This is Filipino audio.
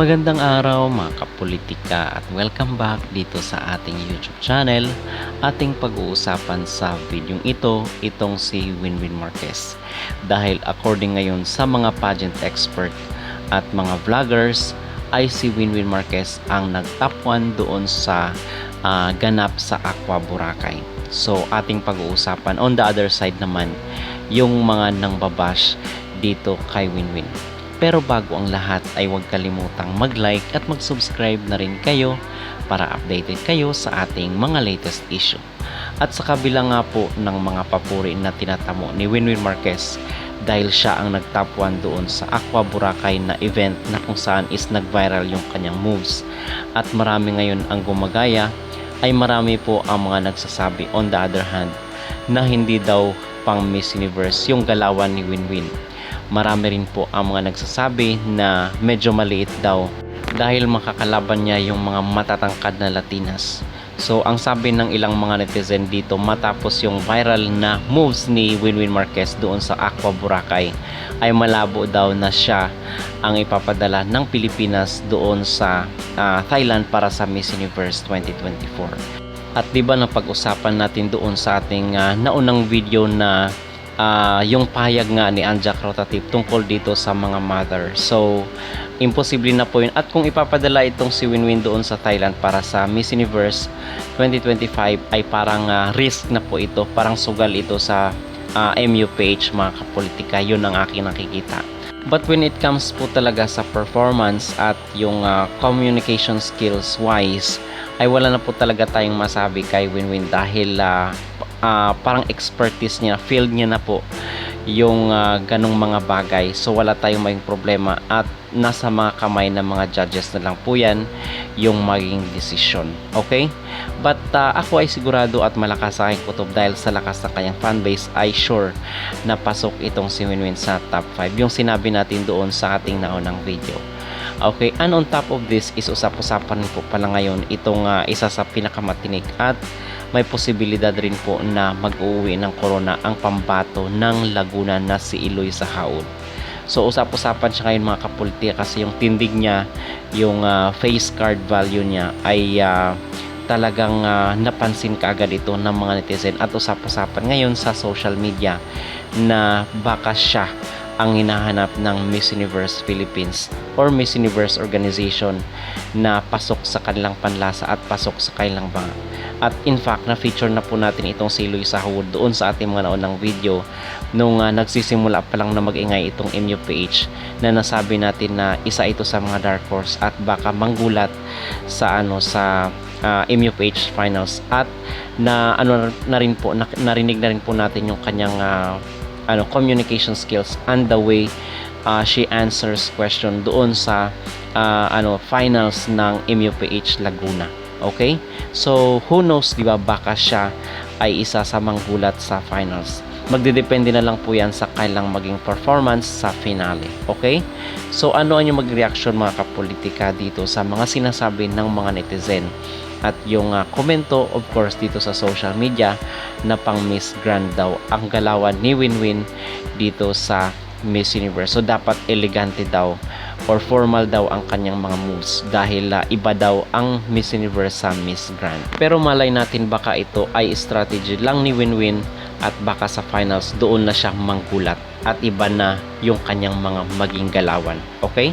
Magandang araw mga kapolitika at welcome back dito sa ating YouTube channel. Ating pag-uusapan sa videong ito, itong si Winwin Marquez. Dahil according ngayon sa mga pageant expert at mga vloggers, ay si Winwin Marquez ang nag-top 1 doon sa ah, ganap sa Aqua Boracay. So ating pag-uusapan on the other side naman, yung mga nang babash dito kay Winwin. Pero bago ang lahat ay huwag kalimutang mag-like at mag-subscribe na rin kayo para updated kayo sa ating mga latest issue. At sa kabila nga po ng mga papuri na tinatamo ni Winwin Marquez dahil siya ang nag-top 1 doon sa Aqua Boracay na event na kung saan is nag-viral yung kanyang moves. At marami ngayon ang gumagaya ay marami po ang mga nagsasabi on the other hand na hindi daw pang Miss Universe yung galawan ni Winwin marami rin po ang mga nagsasabi na medyo maliit daw dahil makakalaban niya yung mga matatangkad na Latinas. So, ang sabi ng ilang mga netizen dito matapos yung viral na moves ni Winwin Marquez doon sa Aqua Boracay ay malabo daw na siya ang ipapadala ng Pilipinas doon sa ah, Thailand para sa Miss Universe 2024. At 'di ba napag-usapan natin doon sa ating ah, naunang video na ah, yung pahayag nga ni Anjak Rotative tungkol dito sa mga mother. So, imposible na po yun. At kung ipapadala itong si Winwin doon sa Thailand para sa Miss Universe 2025 ay parang ah, risk na po ito. Parang sugal ito sa ah, MU page mga kapolitika. Yun ang aking nakikita. But when it comes po talaga sa performance at yung ah, communication skills wise, ay wala na po talaga tayong masabi kay Winwin dahil ah, ah, parang expertise niya, field niya na po yung ah, ganong mga bagay. So wala tayong maging problema at nasa mga kamay ng mga judges na lang po yan yung maging decision. Okay? But ah, ako ay sigurado at malakas sa aking kutob dahil sa lakas ng kanyang fanbase ay sure na pasok itong si Winwin sa top 5. Yung sinabi natin doon sa ating naunang video. Okay, and on top of this is usap-usapan po pala ngayon itong ah, isa sa pinakamatinik at may posibilidad rin po na mag-uwi ng corona ang pambato ng Laguna na si Iloy sa Haon. So usap-usapan siya ngayon mga kapolitika kasi yung tindig niya, yung ah, face card value niya ay ah, talagang ah, napansin kaagad ito ng mga netizen at usap-usapan ngayon sa social media na baka siya ang hinahanap ng Miss Universe Philippines or Miss Universe organization na pasok sa kanilang panlasa at pasok sa kanilang banga. At in fact, na-feature na po natin itong si Luis Sahud doon sa ating mga naunang video nung ah, nagsisimula pa lang na mag-ingay itong MUPH na nasabi natin na isa ito sa mga dark horse at baka manggulat sa ano sa ah, MUPH finals at na ano na rin po na, narinig na rin po natin yung kanyang ah, ano communication skills and the way uh, she answers question doon sa uh, ano finals ng MUPH Laguna. Okay? So who knows 'di ba baka siya ay isa sa manggulat sa finals. Magdedepende na lang po yan sa kailang maging performance sa finale. Okay? So ano ang yung mag-reaction mga kapolitika dito sa mga sinasabi ng mga netizen? At yung uh, komento of course dito sa social media na pang Miss Grand daw ang galawan ni Winwin dito sa Miss Universe. So dapat elegante daw or formal daw ang kanyang mga moves dahil uh, iba daw ang Miss Universe sa Miss Grand. Pero malay natin baka ito ay strategy lang ni Winwin at baka sa finals doon na siya manggulat at iba na yung kanyang mga maging galawan. Okay?